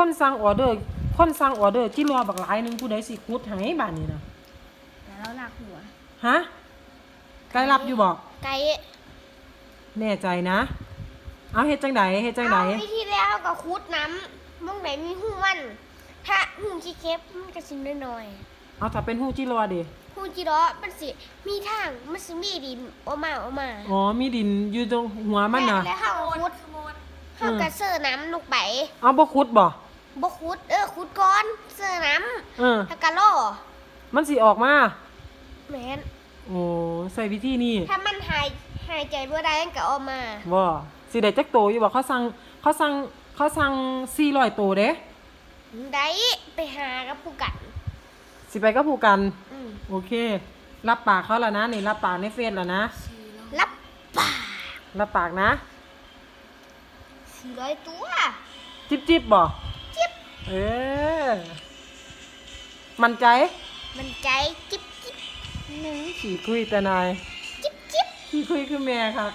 คนสั่งออเดอร์ คนสั่งออเดอร์จิรอบักหลายหนึงผู้ใดสิคุดให้บาดนี้นะแต่เราหลักหัว ฮะไกลรับอยู่บ่ไก่แน่ใจนะ เอาเฮ็ดจังไดเฮ็ดจังไดเอาวิธีแล้วก็คูดน้ำมองไหนมีหูมัน ถ้าหูขี้เค็บมันก็สิน้อยเอาถ้าเป็นฮู้จิรอดิๆหูจีรอมันสิมีทางมันสิมีดินออกมาออกมาอ๋อมีดินอยู่ตรงหัวมันน่ะ แล้วเฮาคูดเฮากระเซอร์น้ำลงไปเอาบ่คุดบ่ บ่คูดเออคูดก่อนเซอร์น้เออำแล้วก็ล่อมันสิออกมา แม่นโอ้ใส่วิธีนี้ถ้ามันหายหายใจบ่ได้มันก็ออกมาบ่สิได้จักโตอยู่บ่เขาสั่งเขาสั่งเขาสั่ง400โตเด้ได้ไปหากับผู้กัน สิไปกับผู้กัน อืมโอเค รับปากเขาแล้วนะนี่รับปากในเฟซแล้วนะ รับป่ารับปากนะ สี่ร้อยตัว จิบจิบบ่จิ๊บ เออ มันใจมันใจจิ๊บจิ๊บขี่คุยแต่นาย จิ๊บจิ๊บขี่คุยคือแม่ค่ะ